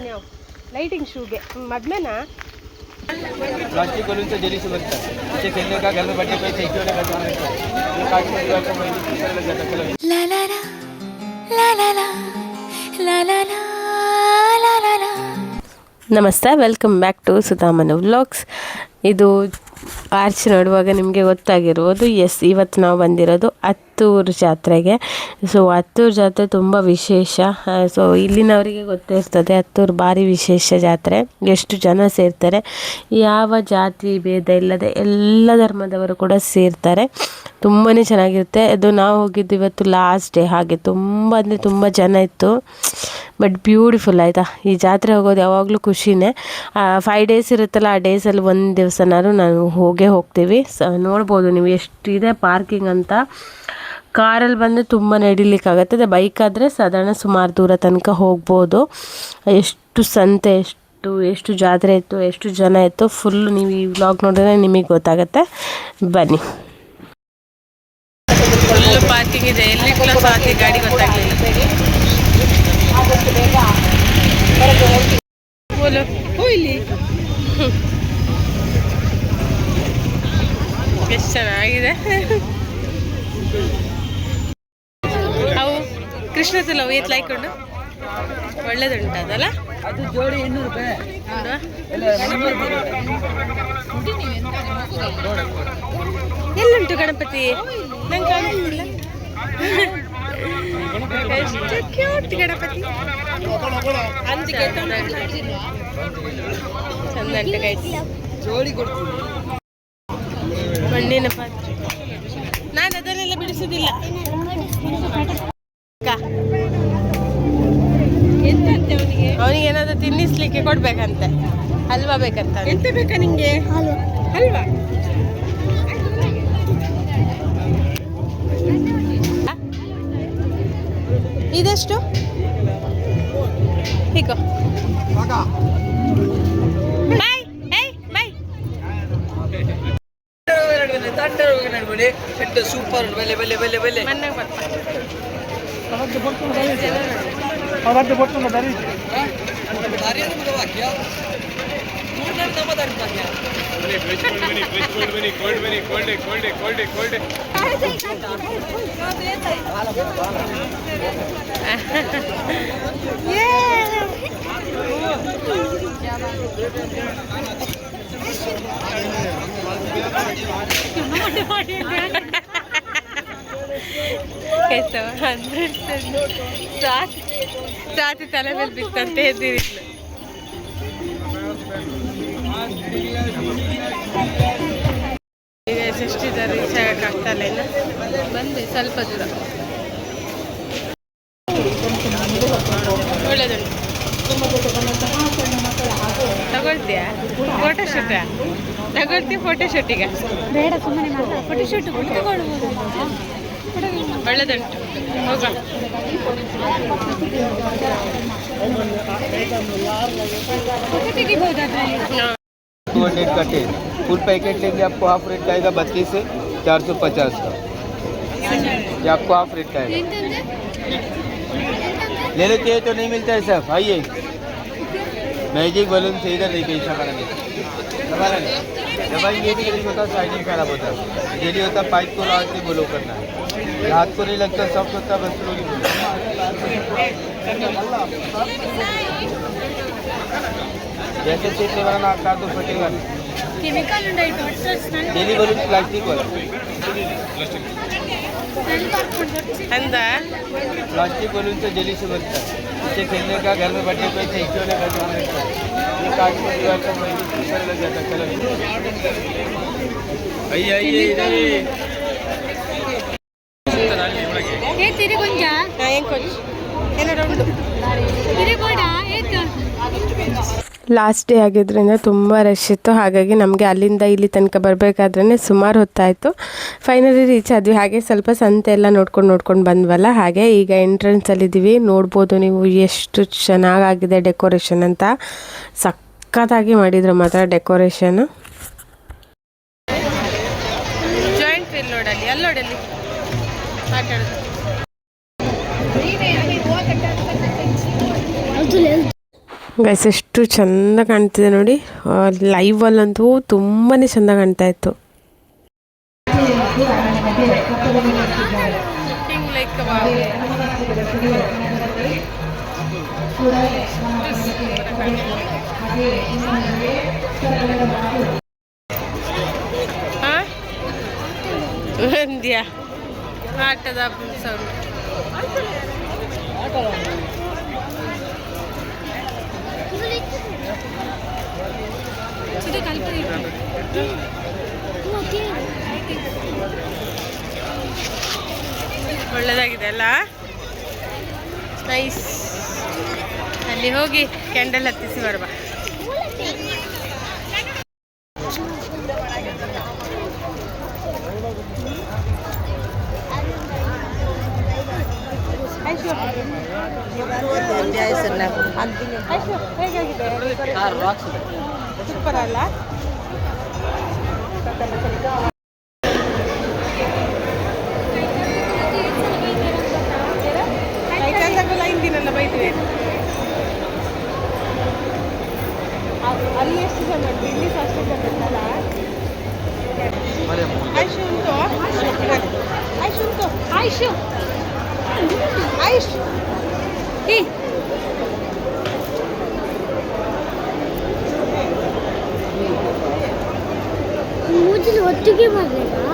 ನೀವು. ಲೈಟಿಂಗ್ ಶೂಗೆ ಮದ್ಮೇನ ಪ್ಲಾಸ್ಟಿಕ್ ಬರ್ತಾರೆ ಬಟ್ಟೆ ನಮಸ್ತೆ welcome back to Sudhamana vlogs ಇದು ಆರ್ಚ್ ನೋಡುವಾಗ ನಿಮಗೆ ಗೊತ್ತಾಗಿರ್ಬೋದು ಎಸ್, ಇವತ್ತು ನಾವು ಬಂದಿರೋದು ಹತ್ತೂರು ಜಾತ್ರೆಗೆ. ಸೊ ಹತ್ತೂರು ಜಾತ್ರೆ ತುಂಬ ವಿಶೇಷ. ಸೊ ಇಲ್ಲಿನವರಿಗೆ ಗೊತ್ತಿರ್ತದೆ ಹತ್ತೂರು ಭಾರಿ ವಿಶೇಷ ಜಾತ್ರೆ. ಎಷ್ಟು ಜನ ಸೇರ್ತಾರೆ, ಯಾವ ಜಾತಿ ಭೇದ ಇಲ್ಲದೆ ಎಲ್ಲ ಧರ್ಮದವರು ಕೂಡ ಸೇರ್ತಾರೆ. ತುಂಬಾ ಚೆನ್ನಾಗಿರುತ್ತೆ. ಅದು ನಾವು ಹೋಗಿದ್ದು ಇವತ್ತು ಲಾಸ್ಟ್ ಡೇ ಹಾಗೆ ತುಂಬ ಅಂದರೆ ತುಂಬ ಜನ ಇತ್ತು. ಬಟ್ ಬ್ಯೂಟಿಫುಲ್ ಆಯಿತಾ? ಈ ಜಾತ್ರೆ ಹೋಗೋದು ಯಾವಾಗಲೂ ಖುಷಿನೇ. ಫೈವ್ ಡೇಸ್ ಇರುತ್ತಲ್ಲ, ಆ ಡೇಸಲ್ಲಿ ಒಂದು ದಿವಸನಾದ್ರು ನಾವು ಹೋಗೇ ಹೋಗ್ತೀವಿ. ಸ, ನೋಡ್ಬೋದು ನೀವು ಎಷ್ಟಿದೆ ಪಾರ್ಕಿಂಗ್ ಅಂತ. ಕಾರಲ್ಲಿ ಬಂದರೆ ತುಂಬ ನಡಿಲಿಕ್ಕಾಗತ್ತೆ. ಅದೇ ಬೈಕ್ ಆದರೆ ಸಾಧಾರಣ ಸುಮಾರು ದೂರ ತನಕ ಹೋಗ್ಬೋದು. ಎಷ್ಟು ಸಂತೆ, ಎಷ್ಟು ಎಷ್ಟು ಜಾತ್ರೆ ಇತ್ತು, ಎಷ್ಟು ಜನ ಇತ್ತು ಫುಲ್ ನೀವು ಈ ವ್ಲಾಗ್ ನೋಡಿದ್ರೆ ನಿಮಗೆ ಗೊತ್ತಾಗುತ್ತೆ. ಬನ್ನಿ. ಫುಲ್ಲು ಪಾರ್ಕಿಂಗ್ ಇದೆ. ಎಲ್ಲಿ ಕ್ಲಾಸ್ ಹಾಕಿ ಗಾಡಿ ಗೊತ್ತಾಗಲಿಲ್ಲ. ಎಷ್ಟು ಚೆನ್ನಾಗಿದೆ. ಅವು ಕೃಷ್ಣ ಲೈಕ್ ಲೈಕೊಂಡು ಒಳ್ಳೇದುಂಟು ಅದಲ್ಲ. ಎಲ್ಲುಂಟು ಗಣಪತಿ? ನಂಗೆ ಕಾಣಿಸ್ತಿಲ್ಲ ಎಷ್ಟು ಕ್ಯೂಟ್ ಗಣಪತಿ. ಚಂದ ಉಂಟು ಗೈಸ್ ಮಣ್ಣಿನ ಪಾತ್ರೆ. ನಾನು ಅದನ್ನೆಲ್ಲ ಬಿಡಿಸುದಿಲ್ಲ ಅವನಿಗೆ. ಏನಾದ್ರು ತಿನ್ನಿಸ್ಲಿಕ್ಕೆ ಕೊಡ್ಬೇಕಂತೆ. ಹಲ್ವಾ ಬೇಕಂತ ಎಂತ ಬೇಕಾ ನಿಂಗೆ? ಹಲ್ವಾ. ಇದೆಷ್ಟು? ಹೀಗೋ. ಬಾಯ್ ಏಯ್ ಬಾಯ್. ನೋಡಿ ಎಂತ ಸೂಪರ್ ಬೆಲೆ ಬೆಲೆ ಬೆಲೆ ಬೆಲೆ ಮಣ್ಣಾಗ ಬರ್ತಾ ಆಯ್ತು ಹಂಡ್ರೆಡ್ ಸಾತಿ ಸಾತಿ ತಲೆ ಮೇಲೆ ಬಿತ್ತಂತೆ ಎದ್ದಿರಿದ್ಲು ಈಗ ಎಷ್ಟಿದ್ದಾರೆ? ರೀಚ್ ಆಗಕ್ಕೆ ಇಲ್ಲ ಬಂದೆ ಸ್ವಲ್ಪ ದೂರ. ಒಳ್ಳೇದುಂಟು. ತಗೊಳ್ತೀಯಾ? ಫೋಟೋ ಶೂಟ ತಗೊಳ್ತೀಯ ಫೋಟೋ ಶೂಟಿಗೆ ಬೇಡ ಸುಮ್ಮನೆ ಮಾತ್ರ ಫೋಟೋ ಶೂಟ್ ತಗೊಳ್ಬೋದು. ಒಳ್ಳೇದುಂಟು ಹೋಗ ಫೋಟೋ ತೆಗಿಬೋದು ಅದರಲ್ಲಿ टू हंड्रेड का टेन फुल पैकेट लेंगे आपको हाफ रेट का आएगा बत्तीस से चार सौ पचास का ये आपको हाफ रेट का आएगा ले लेते हैं तो नहीं मिलता है सब आइए मैजिक बलून से इधर देखिए इशारा नहीं दबाना नहीं दबाएंगे भी नहीं होता साइडिंग खराब होता है डेली होता पाइप को लाद के ब्लो करना है रात को नहीं लगता सब लगता बस जैसे चेक लेवाना ना आता तो फटेगा केमिकल डेली बलून प्लास्टिक वाला। प्लास्टिक बलून तो जेली से बनता है। इसे खेलने का घर में बैठे कोई थैंक यू ये काट को दीवार का लग जाता है कलर। आइए आइए ಏ ತಿರುಗುಂಜ? ತಿರುಗೋಡ? ಏತು? ಲಾಸ್ಟ್ ಡೇ ಆಗಿದ್ದರಿಂದ ತುಂಬ ರಶ್ ಇತ್ತು. ಹಾಗಾಗಿ ನಮಗೆ ಅಲ್ಲಿಂದ ಇಲ್ಲಿ ತನಕ ಬರಬೇಕಾದ್ರೇ ಸುಮಾರು ಹೊತ್ತಾಯಿತು. ಫೈನಲಿ ರೀಚ್ ಆದ್ವಿ. ಹಾಗೆ ಸ್ವಲ್ಪ ಸಂತೆ ಎಲ್ಲ ನೋಡ್ಕೊಂಡು ನೋಡ್ಕೊಂಡು ಬಂದ್ವಲ್ಲ ಹಾಗೆ ಈಗ ಎಂಟ್ರೆನ್ಸಲ್ಲಿದ್ದೀವಿ ನೋಡ್ಬೋದು ನೀವು ಎಷ್ಟು ಚೆನ್ನಾಗಾಗಿದೆ ಡೆಕೋರೇಷನ್ ಅಂತ. ಸಖತ್ತಾಗಿ ಮಾಡಿದ್ರು ಮಾತ್ರ ಡೆಕೋರೇಷನ್ ಜಾಯಿಂಟ್ ಗೈಸ್ ಎಷ್ಟು ಚೆಂದ ಕಾಣ್ತಿದೆ ನೋಡಿ. ಲೈವಲ್ಲಂತೂ ತುಂಬಾ ಚೆಂದ ಕಾಣ್ತಾ ಇತ್ತು. ಆಟದ ಸೌಂಡ್ ಒಳ್ಳೆದಾಗಿದೆ ಅಲ್ಲ? ನೈಸ್ ಅಲ್ಲಿ ಹೋಗಿ ಕ್ಯಾಂಡಲ್ ಹತ್ತಿಸಿ ಬರುವ. ಸೂಪರ್ ಅಲ್ಲ ಲೈನ್ ದಿನಲ್ಲ ಬೈದ್ವಿ ಅಲ್ಲಿ ಎಷ್ಟು ಜನ ಉಂಟು ಇಲ್ಲಿ ಸಹ ಅಷ್ಟು ಜನ ಉಂಟಲ್ಲ ಆಯುಷ್ ಉಂಟು ಆಯುಷ್ ಉಂಟು ಆಯುಷ್ ಆಯುಷ್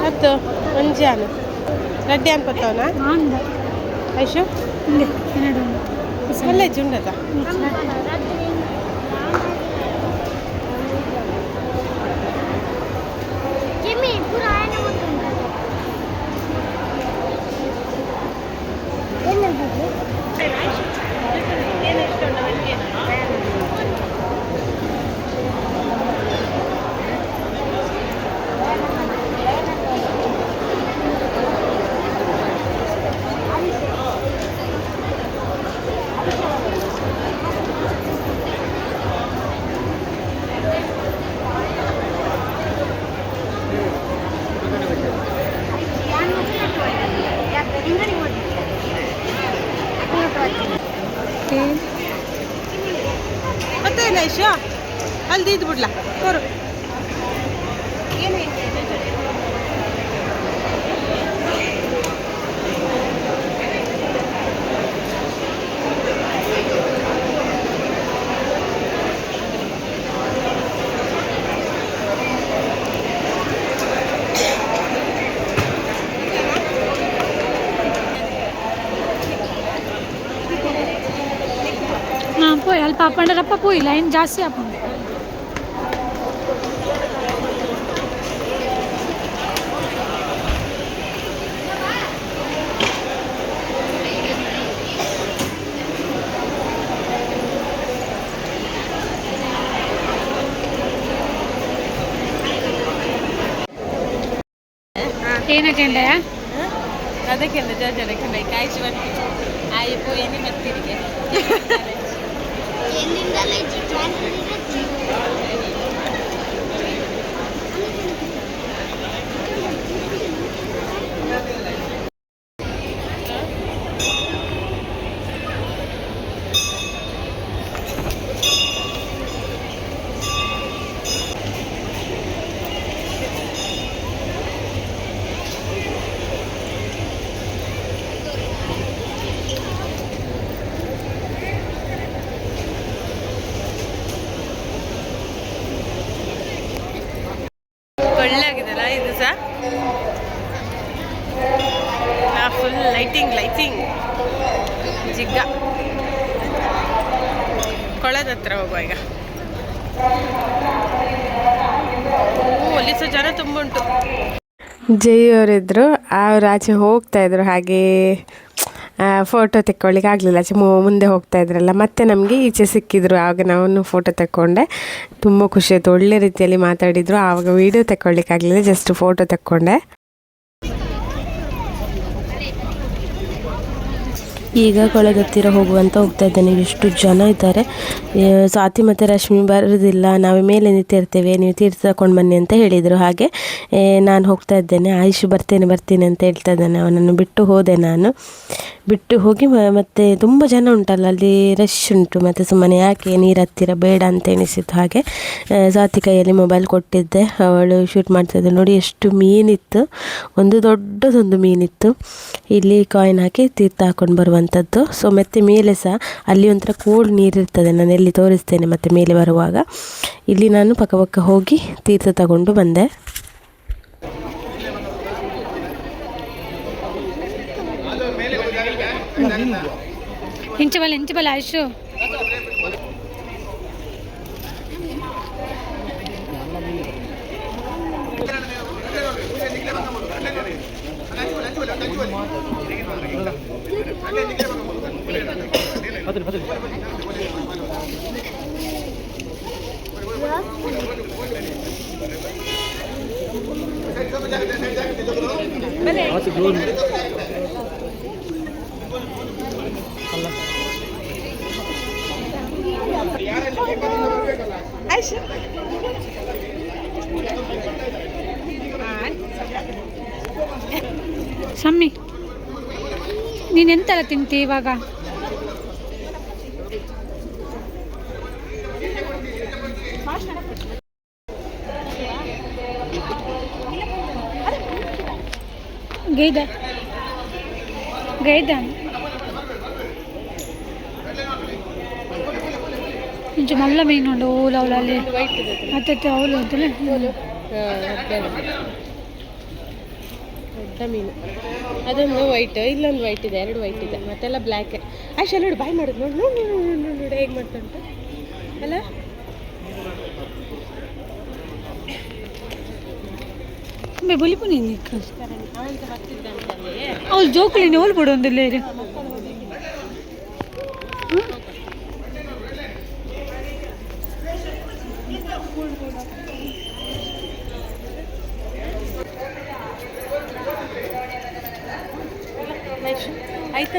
ಹತ್ತು ಮಂಜಾನ ರೆಡ್ಡಿ ಅನ್ಕೋತಾವನ ಐಶು? ಅಲ್ಲೇ ಜುಂಡದ. ಮತ್ತೇನು ಆಯುಷು ಅಲ್ಲಿ ಇದು ಬಿಡ್ಲಾ ತೋರು ಹಾಂ ಪೋಯ್ ಅಲ್ಲಿ ಪಾಪಂಡರಪ್ಪ ಪೋಯ್ ಲೈನ್ ಜಾಸ್ತಿ ಆಪಂಡ ಏನಕ್ಕೆ ಅದಕ್ಕೆ ಜಾಜನಕ್ಕೆ ಲೈಕ್ ಆಯುಷ್ ಬಂದು ಆಯಿ ಪೋಯಿನಿ ಜೈ ಅವರಿದ್ದರು ಅವ್ರು ಆಚೆ ಹೋಗ್ತಾ ಇದ್ರು, ಹಾಗೆ ಫೋಟೋ ತೆಕ್ಕೊಳ್ಳಿಕ್ಕೆ ಆಗಲಿಲ್ಲ. ಆಚೆ ಮುಂದೆ ಹೋಗ್ತಾ ಇದ್ರಲ್ಲ. ಮತ್ತೆ ನಮಗೆ ಈಚೆ ಸಿಕ್ಕಿದ್ರು. ಆವಾಗ ನಾನು ಫೋಟೋ ತೆಕ್ಕೊಂಡೆ. ತುಂಬ ಖುಷಿ ಆಯಿತು. ಒಳ್ಳೆ ರೀತಿಯಲ್ಲಿ ಮಾತಾಡಿದರು. ಆವಾಗ ವೀಡಿಯೋ ಆಗಲಿಲ್ಲ. ಜಸ್ಟ್ ಫೋಟೋ ತೆಕ್ಕೊಂಡೆ. ಈಗ ಕೊಳದ ಹತ್ತಿರ ಹೋಗುವಂತ ಹೋಗ್ತಾ ಇದ್ದೇನೆ ಎಷ್ಟು ಜನ ಇದ್ದಾರೆ? ಸ್ವಾತಿ ಮತ್ತು ರಶ್ಮಿ ಬರೋದಿಲ್ಲ. ನಾವು ಮೇಲೆ ನಿಂತಿರ್ತೇವೆ ನೀವು ತೀರ್ಥ ತಗೊಂಡು ಬನ್ನಿ ಅಂತ ಹೇಳಿದರು. ಹಾಗೆ ನಾನು ಹೋಗ್ತಾ ಇದ್ದೇನೆ. ಆಯುಷ್ ಬರ್ತೇನೆ, ಬರ್ತೀನಿ ಅಂತ ಹೇಳ್ತಾ ಇದ್ದಾನೆ. ಅವನನ್ನು ಬಿಟ್ಟು ಹೋದೆ ನಾನು. ಬಿಟ್ಟು ಹೋಗಿ ಮತ್ತೆ ತುಂಬ ಜನ ಉಂಟಲ್ಲ, ಅಲ್ಲಿ ರಶ್ ಉಂಟು. ಮತ್ತು ಸುಮ್ಮನೆ ಯಾಕೆ ನೀರು ಹತ್ತಿರ, ಬೇಡ ಅಂತ ಎಣಿಸಿತ್ತು ಹಾಗೆ. ಜಾತಿ ಕೈಯಲ್ಲಿ ಮೊಬೈಲ್ ಕೊಟ್ಟಿದ್ದೆ. ಅವಳು ಶೂಟ್ ಮಾಡ್ತಿದ್ದೆ ನೋಡಿ ಎಷ್ಟು ಮೀನಿತ್ತು. ಒಂದು ದೊಡ್ಡದೊಂದು ಮೀನಿತ್ತು. ಇಲ್ಲಿ ಕಾಯಿನ್ ಹಾಕಿ ತೀರ್ಥ ಹಾಕೊಂಡು ಬರುವಂಥದ್ದು ಸೊ ಮತ್ತೆ ಮೇಲೆ ಸಹ ಅಲ್ಲಿ ಒಂಥರ ಕೋಲ್ಡ್ ನೀರಿರ್ತದೆ ನಾನು ಎಲ್ಲಿ ತೋರಿಸ್ತೇನೆ ಮತ್ತೆ ಮೇಲೆ ಬರುವಾಗ. ಇಲ್ಲಿ ನಾನು ಪಕ್ಕ ಪಕ್ಕ ಹೋಗಿ ತೀರ್ಥ ತಗೊಂಡು ಬಂದೆ. ఎంచబల్ ఎంచబల్ ఆయుష్ Hadi doğru. ಆಯುಷು ಸಮ್ಮಿ ನೀನು ಎಂತೆಲ್ಲ ತಿಂತಿ ಇವಾಗ? ಗೈದ ಗೈದ ಇಂಚು ಮಲ್ಲ ಮೀನು ಮೀನುಂಡು ಊಲ ಅವಳಲ್ಲಿ. ಮತ್ತೆ ಅವಳು ಅಂತಲೇ ದೊಡ್ಡ ಮೀನು. ಅದೊಂದು ವೈಟ್ ಇಲ್ಲೊಂದು ವೈಟ್ ಇದೆ ಎರಡು ವೈಟ್ ಇದೆ. ಮತ್ತೆಲ್ಲ ಬ್ಲ್ಯಾಕ್ ಆಯ್ತು ನೋಡಿ ಬಾಯ್ ಮಾಡೋದು ನೋಡಿ ನೋಡಿ ನೋಡಿ ನೋಡಿ ನೋಡಿ ಹೇಗೆ ಮಾಡ್ತಂತ ಅಲ್ಲ? ಬೇ ಬಲಿಪು ನೀನು ಹೋಲ್ಬಿಡು ಜೋಕುಲಿ ನೀವು ಬಿಡು ಒಂದಿಲ್ಲ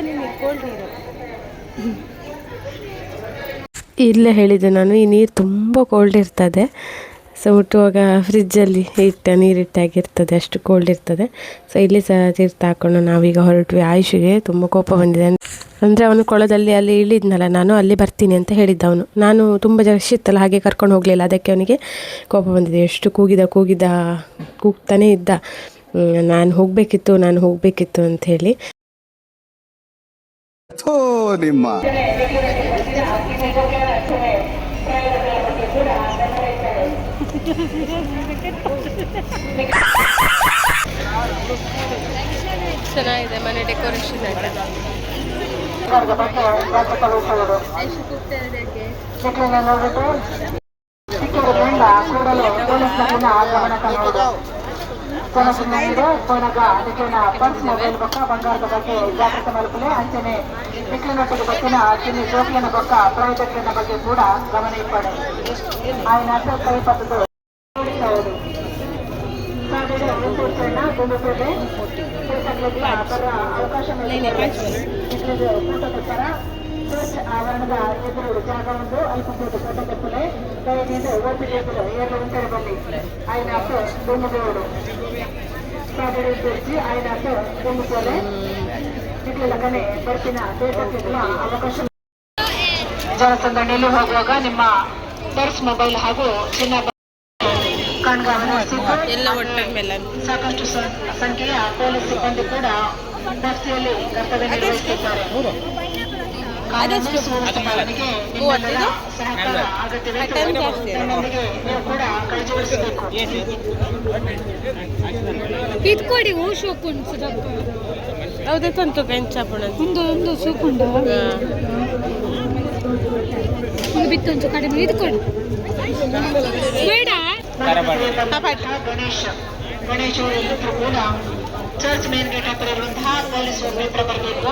ನೀರು ಇಲ್ಲೇ ಹೇಳಿದೆ ನಾನು, ಈ ನೀರು ತುಂಬ ಕೋಲ್ಡ್ ಇರ್ತದೆ. ಸೊ ಮುಟ್ಟುವಾಗ ಫ್ರಿಜ್ಜಲ್ಲಿ ಇಟ್ಟ ನೀರಿಟ್ಟಾಗಿರ್ತದೆ ಅಷ್ಟು ಕೋಲ್ಡ್ ಇರ್ತದೆ. ಸೊ ಇಲ್ಲಿ ಸಹ ತೀರ್ಥ ಹಾಕೊಂಡು ನಾವೀಗ ಹೊರಟ್ವಿ. ಆಯುಷಿಗೆ ತುಂಬ ಕೋಪ ಬಂದಿದೆ. ಅಂದರೆ ಅವನು ಕೊಳದಲ್ಲಿ ಅಲ್ಲಿ ಇಳಿದ್ನಲ್ಲ, ನಾನು ಅಲ್ಲಿ ಬರ್ತೀನಿ ಅಂತ ಹೇಳಿದ್ದ ಅವನು. ನಾನು ತುಂಬ ಜನ ಇತ್ತಲ್ಲ ಹಾಗೆ ಕರ್ಕೊಂಡು ಹೋಗಲಿಲ್ಲ, ಅದಕ್ಕೆ ಅವನಿಗೆ ಕೋಪ ಬಂದಿದೆ. ಎಷ್ಟು ಕೂಗಿದ ಕೂಗಿದ, ಕೂಗ್ತಾನೇ ಇದ್ದ. ನಾನು ಹೋಗಬೇಕಿತ್ತು ನಾನು ಹೋಗಬೇಕಿತ್ತು ಅಂತ ಹೇಳಿ. ನಿಮ್ಮ ಚೆನ್ನಾಗಿದೆ ಮನೆ ಡೆಕೋರೇಷನ್ ಆಗಿದೆ ಜನಸಂಖ್ಯೆ ಕೊನಗ ಅದಕ್ಕಿನ ಪರ್ಸ್ ಮೊಬೈಲ್ ಬೊಕ್ಕ ಬಂಗಾರದ ಬಗ್ಗೆ ಜಾಗೃತಿ ಮಲ್ಪಲೆ ಅಂಚನೆ ವಿಕ್ಲಿನೊಟ್ಟಿಗೆ ಬಚ್ಚಿನ ಚಿನ್ನಿ ಜೋಕ್ಲಿನ ಬೊಕ್ಕ ಪ್ರೈವೇಟ್ಲಿನ ಬಗ್ಗೆ ಕೂಡ ಗಮನ ಇಪ್ಪಡೆ ఆయన అసలు కై పద్ధతి ఓడిస్తాడు కాబట్టి అభివృద్ధి దుందుతుంది అవకాశం ಆವರಣದ ಎದುರು ಜಾಗವೊಂದು ಅಲ್ಪಸಂಖ್ಯಾತ ಸಂಘಟನೆ ದಯದಿಂದ ಓಪಿಡಿ ಎದುರು ಏಳು ಉಂಟೆ ಬಲ್ಲಿ ఆయన అతో దుమ్ముగోడు స్ట్రాబెరీ తెచ్చి ఆయన అతో దుమ్ముకోలే ఇట్లాగనే ಬರ್ತಿನ ದೇಶಕ್ಕಿಗಳ ಅವಕಾಶ. ಜನಸಂದಣಿಯಲ್ಲಿ ಹೋಗುವಾಗ ನಿಮ್ಮ ಪರ್ಸ್ ಮೊಬೈಲ್ ಹಾಗೂ ಚಿನ್ನ ಕಣ್ಗಾವಹಿಸಿದ್ದು ಸಾಕಷ್ಟು ಸಂಖ್ಯೆಯ ಪೊಲೀಸ್ ಸಿಬ್ಬಂದಿ ಕೂಡ ರಸ್ತೆಯಲ್ಲಿ ಕರ್ತವ್ಯ ನಿರ್ವಹಿಸುತ್ತಿದ್ದಾರೆ. ನನ್ನೊಂದಿಗೆ ನೀವು ಕೂಡ ಕೈ ಜೋಡಿಸಬೇಕು ಇದು ಕೊಡಿ ಹೂ ಶೋಕುಂಡ್ ಹೌದೇ ತಂತು ಬೆಂಚಾಪುಣ ಒಂದು ಒಂದು ಶೋಕುಂಡು ಒಂದು ಬಿತ್ತು ಒಂಚು ಕಡಿಮೆ. ಇದ್ಕೊಡಿ ಕೊಡು. ಬೇಡ. ಗಣೇಶ್. ಗಣೇಶ್ ಕೂಡ ಚರ್ಚ್ ಮೇನ್ ಗೇಟ್ ಹತ್ತಿರ ಇರುವಂತಹ ಪೊಲೀಸ್ ಬರಬೇಕು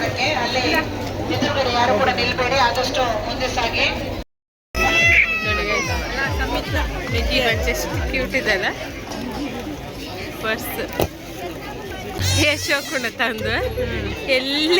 ವೆನಿಲ್ಲ ಅಲ್ಲಿ ಎದುರುಗಡೆ ಯಾರು ಕೂಡ ನಿಲ್ಬೇಡಿ ಆದಷ್ಟು ಮುಂದೆ ಸಾಗಿ. ಕ್ಯೂಟ್ ಇದೆಲ್ಲ ಪರ್ಸ್ ಯಶೋಕುಣ ತಂದು. ಎಲ್ಲ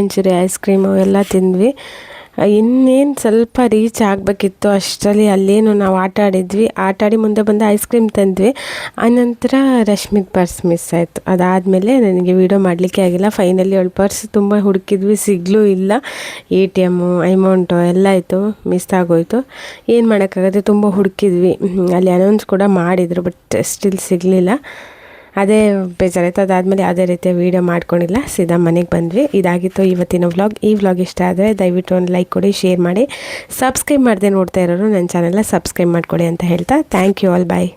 ಮಂಚೂರಿ ಐಸ್ ಕ್ರೀಮು ಎಲ್ಲ ತಿಂದ್ವಿ. ಇನ್ನೇನು ಸ್ವಲ್ಪ ರೀಚ್ ಆಗಬೇಕಿತ್ತು ಅಷ್ಟರಲ್ಲಿ ಅಲ್ಲೇನು ನಾವು ಆಟ ಆಡಿದ್ವಿ. ಆಟ ಮುಂದೆ ಬಂದು ಐಸ್ ಕ್ರೀಮ್ ತಂದ್ವಿ. ಆನಂತರ ರಶ್ಮಿತ್ ಪರ್ಸ್ ಮಿಸ್ ಆಯಿತು. ಅದಾದಮೇಲೆ ನನಗೆ ವೀಡಿಯೋ ಮಾಡಲಿಕ್ಕೆ ಆಗಿಲ್ಲ. ಫೈನಲಿ ಅವಳು ಪರ್ಸ್ ತುಂಬ ಹುಡುಕಿದ್ವಿ, ಸಿಗ್ಲೂ ಇಲ್ಲ. ಎ ಟಿ ಎಮ್ಮು ಅಮೌಂಟು ಎಲ್ಲ ಆಯಿತು ಮಿಸ್ ಆಗೋಯ್ತು. ಏನು ಮಾಡೋಕ್ಕಾಗತ್ತೆ? ತುಂಬ ಹುಡುಕಿದ್ವಿ. ಅಲ್ಲಿ ಅನೌನ್ಸ್ ಕೂಡ ಮಾಡಿದರು ಬಟ್ ಸ್ಟಿಲ್ ಸಿಗಲಿಲ್ಲ. ಅದೇ ಬೇಜಾರಾಯ್ತು, ಅದಾದಮೇಲೆ ಯಾವುದೇ ರೀತಿಯ ವೀಡಿಯೋ ಮಾಡ್ಕೊಂಡಿಲ್ಲ. ಸೀದಾ ಮನೆಗೆ ಬಂದ್ವಿ. ಇದಾಗಿತ್ತು ಇವತ್ತಿನ ವ್ಲಾಗ್ ಈ ವ್ಲಾಗ್ ಇಷ್ಟ ಆದರೆ ದಯವಿಟ್ಟು ಒಂದು ಲೈಕ್ ಕೊಡಿ ಶೇರ್ ಮಾಡಿ. ಸಬ್ಸ್ಕ್ರೈಬ್ ಮಾಡದೆ ನೋಡ್ತಾ ಇರೋರು ನನ್ನ ಚಾನೆಲ್ನ ಸಬ್ಸ್ಕ್ರೈಬ್ ಮಾಡ್ಕೊಳ್ಳಿ ಅಂತ ಹೇಳ್ತಾ. Thank you all bye